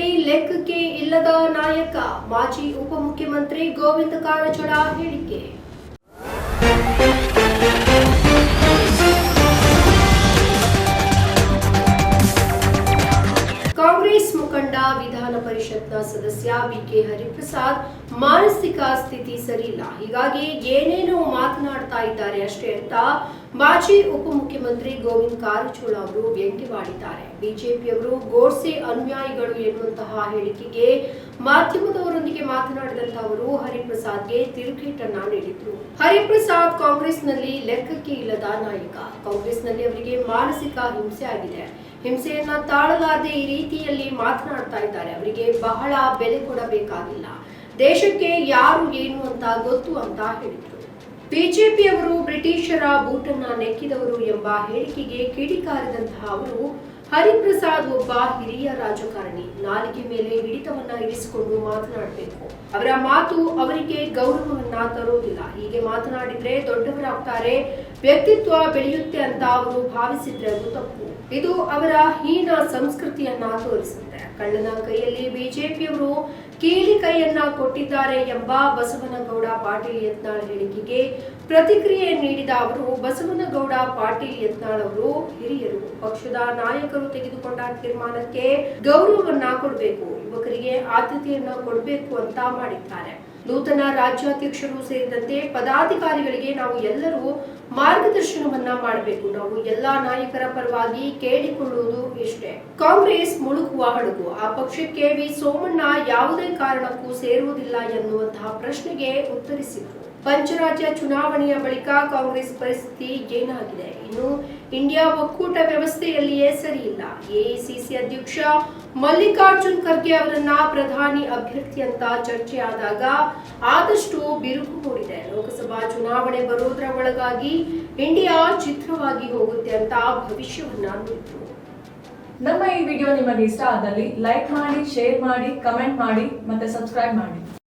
ಕಾಂಗ್ರೆಸ್ನಲ್ಲಿ ಲೆಕ್ಕಕ್ಕೆ ಇಲ್ಲದ ನಾಯಕ, ಮಾಜಿ ಉಪಮುಖ್ಯಮಂತ್ರಿ ಗೋವಿಂದ ಕಾರಜೋಳ ಹೇಳಿಕೆ. ಕಾಂಗ್ರೆಸ್ ಮುಖಂಡ ವಿಧಾನ ಪರಿಷತ್ನ ಸದಸ್ಯ ಬಿಕೆ ಹರಿಪ್ರಸಾದ್ ಮಾನಸಿಕ ಸ್ಥಿತಿ ಸರಿಯಿಲ್ಲ. ಹೀಗಾಗಿ ಏನೇನು ಮಾತನಾಡ್ತಾ ಇದ್ದಾರೆ ಅಷ್ಟೇ ಅಂತ ಮಾಜಿ ಉಪಮುಖ್ಯಮಂತ್ರಿ ಗೋವಿಂದ್ ಕಾರಜೋಳ ಅವರು ವ್ಯಂಗ್ಯವಾಡಿದ್ದಾರೆ ಬಿಜೆಪಿಯವರು ಗೋಡ್ಸೆ ಅನುಯಾಯಿಗಳು ಎನ್ನುವಂತಹ ಹೇಳಿಕೆಗೆ ಮಾಧ್ಯಮದವರೊಂದಿಗೆ ಮಾತನಾಡಿದಂತಹ ಅವರು ಹರಿಪ್ರಸಾದ್ಗೆ ತಿರುಗೇಟನ್ನ ನೀಡಿದ್ರು. ಹರಿಪ್ರಸಾದ್ ಕಾಂಗ್ರೆಸ್ನಲ್ಲಿ ಲೆಕ್ಕಕ್ಕೆ ಇಲ್ಲದ ನಾಯಕ. ಕಾಂಗ್ರೆಸ್ನಲ್ಲಿ ಅವರಿಗೆ ಮಾನಸಿಕ ಹಿಂಸೆ ಆಗಿದೆ. ಹಿಂಸೆಯನ್ನ ತಾಳಲಾರದೆ ಈ ರೀತಿಯಲ್ಲಿ ಮಾತನಾಡ್ತಾ ಇದ್ದಾರೆ. ಅವರಿಗೆ ಬಹಳ ಬೆಲೆ ಕೊಡಬೇಕಾಗಿಲ್ಲ. ದೇಶಕ್ಕೆ ಯಾರು ಏನು ಅಂತ ಗೊತ್ತು ಅಂತ ಹೇಳಿದ್ರು. ಬಿಜೆಪಿಯವರು ಬ್ರಿಟಿಷರ ಬೂಟನ್ನ ನೆಕ್ಕಿದವರು ಎಂಬ ಹೇಳಿಕೆಗೆ ಕಿಡಿಕಾರಿದಂತಹ ಅವರು ಹರಿಪ್ರಸಾದ್ ಒಬ್ಬ ಹಿರಿಯ ರಾಜಕಾರಣಿ. ನಾಲಿಗೆ ಮೇಲೆ ಹಿಡಿತವನ್ನ ಇರಿಸಿಕೊಂಡು ಮಾತನಾಡಬೇಕು. ಅವರ ಮಾತು ಅವರಿಗೆ ಗೌರವವನ್ನ ತರೋದಿಲ್ಲ ಹೀಗೆ ಮಾತನಾಡಿದ್ರೆ ದೊಡ್ಡವರಾಗ್ತಾರೆ, ವ್ಯಕ್ತಿತ್ವ ಬೆಳೆಯುತ್ತೆ ಅಂತ ಅವರು ಭಾವಿಸಿದ್ರೆ ಅದು ತಪ್ಪು. ಇದು ಅವರ ಹೀನ ಸಂಸ್ಕೃತಿಯನ್ನ ತೋರಿಸುತ್ತೆ. ಕಳ್ಳನ ಕೈಯಲ್ಲಿ ಬಿಜೆಪಿಯವರು ಕೀಲಿ ಕೈಯನ್ನ ಕೊಟ್ಟಿದ್ದಾರೆ ಎಂಬ ಬಸವನಗೌಡ ಪಾಟೀಲ್ ಯತ್ನಾಳ್ ಹೇಳಿಕೆಗೆ ಪ್ರತಿಕ್ರಿಯೆ ನೀಡಿದ ಅವರು, ಬಸವನಗೌಡ ಪಾಟೀಲ್ ಯತ್ನಾಳ್ ಅವರು ಹಿರಿಯರು, ಪಕ್ಷದ ನಾಯಕರು ತೆಗೆದುಕೊಂಡ ತೀರ್ಮಾನಕ್ಕೆ ಗೌರವವನ್ನ ಕೊಡಬೇಕು, ಯುವಕರಿಗೆ ಆದ್ಯತೆಯನ್ನ ಕೊಡಬೇಕು ಅಂತ ಮಾಡಿದ್ದಾರೆ. ನೂತನ ರಾಜ್ಯಾಧ್ಯಕ್ಷರು ಸೇರಿದಂತೆ ಪದಾಧಿಕಾರಿಗಳಿಗೆ ನಾವು ಎಲ್ಲರೂ ಮಾರ್ಗದರ್ಶನವನ್ನ ಮಾಡಬೇಕು. ನಾವು ಎಲ್ಲಾ ನಾಯಕರ ಪರವಾಗಿ ಕೇಳಿಕೊಳ್ಳುವುದು ಇಷ್ಟೇ. ಕಾಂಗ್ರೆಸ್ ಮುಳುಗುವ ಹಡಗು. ಆ ಪಕ್ಷಕ್ಕೆ ವಿ ಸೋಮಣ್ಣ ಯಾವುದೇ ಕಾರಣಕ್ಕೂ ಸೇರುವುದಿಲ್ಲ ಎನ್ನುವಂತಹ ಪ್ರಶ್ನೆಗೆ ಉತ್ತರಿಸಿದರು. ಪಂಚರಾಜ್ಯ ಚುನಾವಣೆಯ ಬಳಿಕ ಕಾಂಗ್ರೆಸ್ ಪರಿಸ್ಥಿತಿ ಏನಾಗಿದೆ ಇನ್ನು ಇಂಡಿಯಾ ಒಕ್ಕೂಟ ವ್ಯವಸ್ಥೆಯಲ್ಲಿಯೇ ಸರಿಯಿಲ್ಲ ಎಐಸಿಸಿ ಅಧ್ಯಕ್ಷ ಮಲ್ಲಿಕಾರ್ಜುನ್ ಖರ್ಗೆ ಅವರನ್ನ ಪ್ರಧಾನಿ ಅಭ್ಯರ್ಥಿ ಅಂತ ಚರ್ಚೆಯಾದಾಗ ಆದಷ್ಟು ಬಿರುಕು ಮೂಡಿದೆ. ಲೋಕಸಭಾ ಚುನಾವಣೆ ಬರೋದ್ರ ಒಳಗಾಗಿ ಇಂಡಿಯಾ ಚಿತ್ರವಾಗಿ ಹೋಗುತ್ತೆ ಅಂತ ಭವಿಷ್ಯವನ್ನ ನುಡಿದ್ರು ನಮ್ಮ ಈ ವಿಡಿಯೋ ನಿಮಗೆ ಇಷ್ಟ ಆದಲ್ಲಿ ಲೈಕ್ ಮಾಡಿ, ಶೇರ್ ಮಾಡಿ, ಕಮೆಂಟ್ ಮಾಡಿ ಮತ್ತೆ ಸಬ್ಸ್ಕ್ರೈಬ್ ಮಾಡಿ.